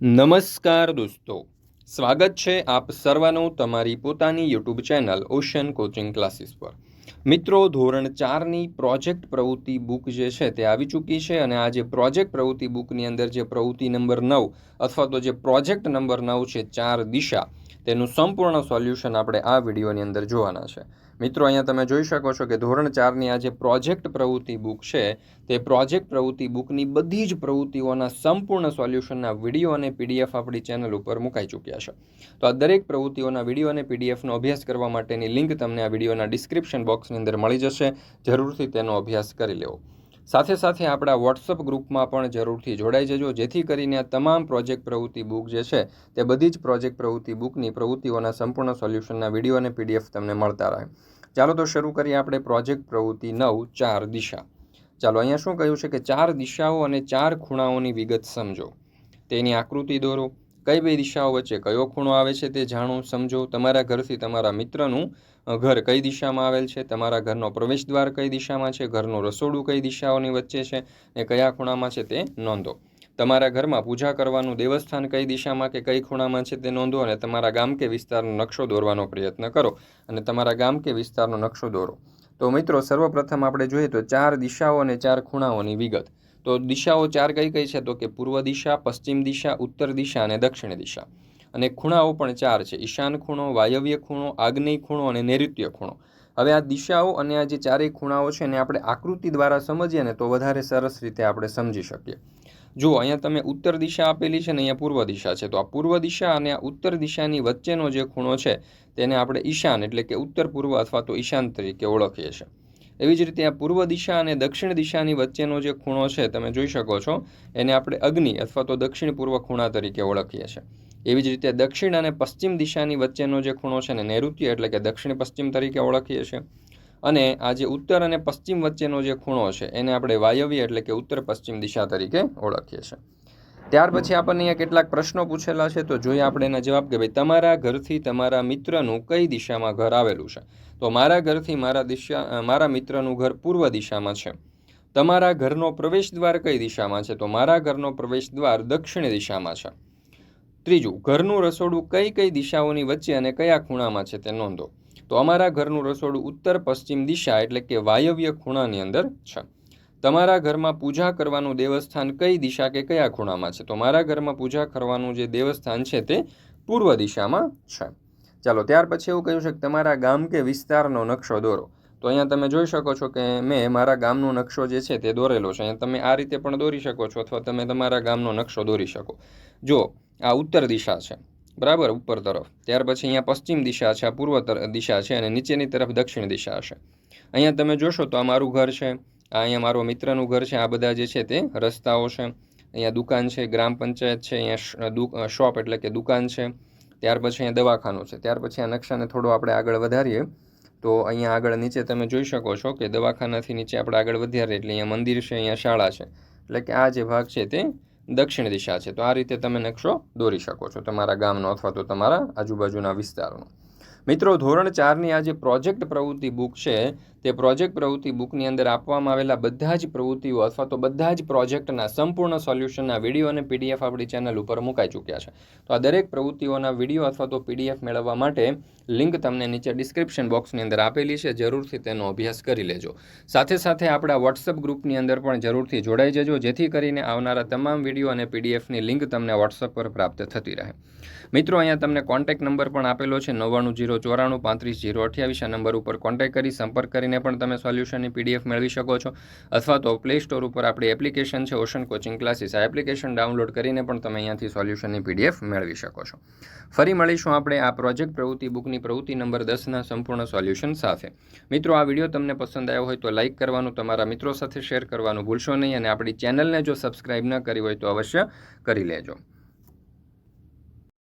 નમસ્કાર દોસ્તો. સ્વાગત છે આપ સર્વનું તમારી પોતાની YouTube channel Ocean coaching classes પર. મિત્રો, ધોરણ ચારની પ્રોજેક્ટ પ્રવૃત્તિ બુક જે છે તે આવી ચૂકી છે અને આ જે પ્રોજેક્ટ પ્રવૃત્તિ બુકની અંદર જે પ્રવૃત્તિ નંબર નવ અથવા તો જે પ્રોજેક્ટ નંબર નવ છે ચાર દિશા તેનું સંપૂર્ણ સોલ્યુશન આપણે આ વિડીયોની અંદર જોવાના છે. મિત્રો, અહીંયા તમે જોઈ શકો છો કે ધોરણ ચારની આ જે પ્રોજેક્ટ પ્રવૃત્તિ બુક છે, તે પ્રોજેક્ટ પ્રવૃત્તિ બુકની બધી જ પ્રવૃત્તિઓના સંપૂર્ણ સોલ્યુશનના વીડિયો અને પીડીએફ આપણી ચેનલ ઉપર મુકાઈ ચૂક્યા છે. તો આ દરેક પ્રવૃત્તિઓના વીડિયો અને પીડીએફનો અભ્યાસ કરવા માટેની લિંક તમને આ વિડીયોના ડિસ્ક્રિપ્શન બોક્સની અંદર મળી જશે. જરૂરથી તેનો અભ્યાસ કરી લેવો. સાથે સાથે આપણા વોટ્સઅપ ગ્રુપમાં પણ જરૂરથી જોડાઈ જજો. જેથી કરીને આ તમામ પ્રોજેક્ટ પ્રવૃત્તિ બુક જે છે, તે બધી જ પ્રોજેક્ટ પ્રવૃત્તિ બુકની પ્રવૃત્તિઓના સંપૂર્ણ સોલ્યુશનના વીડિયો અને પીડીએફ તમને મળતા રહે. ચાલો તો શરૂ કરીએ આપણે પ્રોજેક્ટ પ્રવૃત્તિ નવ, ચાર દિશા. ચાલો, અહીંયા શું કહ્યું છે કે ચાર દિશાઓ અને ચાર ખૂણાઓની વિગત સમજો. તેની આકૃતિ દોરો. કઈ બે દિશાઓ વચ્ચે કયો ખૂણો આવે છે તે જાણો, સમજો. તમારા ઘરથી તમારા મિત્રનું ઘર કઈ દિશામાં આવેલ છે? તમારા ઘરનો પ્રવેશ દ્વાર કઈ દિશામાં છે? ઘરનું રસોડું કઈ દિશાઓની વચ્ચે છે? ને કયા ખૂણામાં છે તે નોંધો. તમારા ઘરમાં પૂજા કરવાનું દેવસ્થાન કઈ દિશામાં કે કઈ ખૂણામાં છે તે નોંધો અને તમારા ગામ કે વિસ્તારનો નકશો દોરવાનો પ્રયત્ન કરો. અને તમારા ગામ કે વિસ્તારનો નકશો દોરો. તો મિત્રો, સર્વપ્રથમ આપણે જોઈએ તો ચાર દિશાઓ અને ચાર ખૂણાઓની વિગત. તો દિશાઓ ચાર કઈ કઈ છે? તો કે પૂર્વ દિશા, પશ્ચિમ દિશા, ઉત્તર દિશા અને દક્ષિણ દિશા. અને ખૂણાઓ પણ ચાર છે. ઈશાન ખૂણો, વાયવ્ય ખૂણો આગ્નેય ખૂણો અને નૈઋત્ય ખૂણો. હવે આ દિશાઓ અને આ જે ચારેય ખૂણાઓ છે એને આપણે આકૃતિ દ્વારા સમજીએ ને તો વધારે સરસ રીતે આપણે સમજી શકીએ. જુઓ અહીંયા તમે ઉત્તર દિશા આપેલી છે ને અહીંયા પૂર્વ દિશા છે, તો આ પૂર્વ દિશા અને આ ઉત્તર દિશાની વચ્ચેનો જે ખૂણો છે, તેને આપણે ઈશાન એટલે કે ઉત્તર પૂર્વ અથવા તો ઈશાન તરીકે ઓળખીએ છીએ. એવી જ રીતે આ પૂર્વ દિશા અને દક્ષિણ દિશાની વચ્ચેનો જે ખૂણો છે, તમે જોઈ શકો છો, એને આપણે અગ્નિ અથવા તો દક્ષિણ પૂર્વ ખૂણા તરીકે ઓળખીએ છીએ. એવી જ રીતે દક્ષિણ અને પશ્ચિમ દિશાની વચ્ચેનો જે ખૂણો છે ને નૈઋત્ય એટલે કે દક્ષિણ પશ્ચિમ તરીકે ઓળખીએ છીએ. અને આ જે ઉત્તર અને પશ્ચિમ વચ્ચેનો જે ખૂણો છે એને આપણે વાયવ્ય એટલે કે ઉત્તર પશ્ચિમ દિશા તરીકે ઓળખીએ છીએ. ત્યાર પછી આપણને અહીંયા કેટલાક પ્રશ્નો પૂછેલા છે, તો જોઈએ આપણે એના જવાબ કે ભાઈ તમારા ઘરથી તમારા મિત્રનું કઈ દિશામાં ઘર આવેલું છે? તો મારા ઘરથી મારા દિશા મારા મિત્રનું ઘર પૂર્વ દિશામાં છે. તમારા ઘરનો પ્રવેશ દ્વાર કઈ દિશામાં છે? તો મારા ઘરનો પ્રવેશ દ્વાર દક્ષિણ દિશામાં છે. ત્રીજું, ઘરનું રસોડું કઈ કઈ દિશાઓની વચ્ચે અને કયા ખૂણામાં છે તે નોંધો. તો અમારા ઘરનું રસોડું ઉત્તર પશ્ચિમ દિશા એટલે કે વાયવ્ય ખૂણાની અંદર છે. તમારા ઘરમાં પૂજા કરવાનું દેવસ્થાન કઈ દિશા કે કયા ખૂણામાં છે? તો મારા ઘરમાં પૂજા કરવાનું જે દેવસ્થાન છે તે પૂર્વ દિશામાં છે. ચાલો, ત્યાર પછી એવું કહ્યું છે કે તમારા ગામ કે વિસ્તારનો નકશો દોરો. તો અહીંયા તમે જોઈ શકો છો કે મેં મારા ગામનો નકશો જે છે તે દોરેલો છે. અહીંયા તમે આ રીતે પણ દોરી શકો છો અથવા તમે તમારા ગામનો નકશો દોરી શકો. જો આ ઉત્તર દિશા છે, બરાબર ઉપર તરફ. ત્યાર પછી અહીંયા પશ્ચિમ દિશા છે, આ પૂર્વ દિશા છે અને નીચેની તરફ દક્ષિણ દિશા છે અહીંયા તમે જોશો તો આ મારું ઘર છે, આ અહીંયા મારો મિત્રનું ઘર છે, આ બધા જે છે તે રસ્તાઓ છે. અહીંયા દુકાન છે, ગ્રામ પંચાયત છે, અહીંયા શોપ એટલે કે દુકાન છે. ત્યાર પછી અહીંયા દવાખાનું છે. ત્યાર પછી આ નકશાને થોડો આપણે આગળ વધારીએ. તો અહીંયા આગળ નીચે તમે જોઈ શકો છો કે દવાખાનાથી નીચે આપણે આગળ વધ્યા એટલે અહીંયા મંદિર છે, અહીંયા શાળા છે. એટલે કે આ જે ભાગ છે તે દક્ષિણ દિશા છે. તો આ રીતે તમે નકશો દોરી શકો છો તમારા ગામનો અથવા તો તમારા આજુબાજુના વિસ્તારનો. મિત્રો ધોરણ ચારની આ જે પ્રોજેક્ટ પ્રવૃત્તિ બુક છે તે પ્રોજેક્ટ પ્રવૃત્તિ બુકની અંદર આપવામાં આવેલા બધા જ પ્રવૃત્તિઓ અથવા તો બધા જ પ્રોજેક્ટના સંપૂર્ણ સોલ્યુશનના વીડિયો અને પીડીએફ આપણી ચેનલ ઉપર મુકાઈ ચૂક્યા છે. તો આ દરેક પ્રવૃત્તિઓના વીડિયો અથવા તો પીડીએફ મેળવવા માટે લિંક તમને નીચે ડિસ્ક્રિપ્શન બોક્સની અંદર આપેલી છે. જરૂરથી તેનો અભ્યાસ કરી લેજો. સાથે સાથે આપણા વોટ્સઅપ ગ્રુપની અંદર પણ જરૂરથી જોડાઈ જજો, જેથી કરીને આવનારા તમામ વીડિયો અને પીડીએફની લિંક તમને વોટ્સઅપ પર પ્રાપ્ત થતી રહે. મિત્રો, અહીંયા તમને કોન્ટેક્ટ નંબર પણ આપેલો છે નવ્વાણું જીરો ચોરાણું પાંત્રીસ જીરો અઠ્યાવીસ. આ નંબર ઉપર કોન્ટેક્ટ કરી સંપર્ક કરીને પણ તમે સોલ્યુશનની પીડીએફ મેળવી શકો છો. અથવા તો પ્લે સ્ટોર ઉપર આપણી એપ્લિકેશન છે ઓશન કોચિંગ ક્લાસીસ આ એપ્લિકેશન ડાઉનલોડ કરીને પણ તમે અહીંયાથી સોલ્યુશનની પીડીએફ મેળવી શકો છો. ફરી મળીશું આપણે આ પ્રોજેક્ટ પ્રવૃત્તિ બુકની પ્રવૃત્તિ નંબર દસના સંપૂર્ણ સોલ્યુશન સાથે. મિત્રો, આ વીડિયો તમને પસંદ આવ્યો હોય તો લાઇક કરવાનું, તમારા મિત્રો સાથે શેર કરવાનું ભૂલશો નહીં અને આપણી ચેનલને જો સબસ્ક્રાઇબ ન કરી હોય તો અવશ્ય કરી લેજો.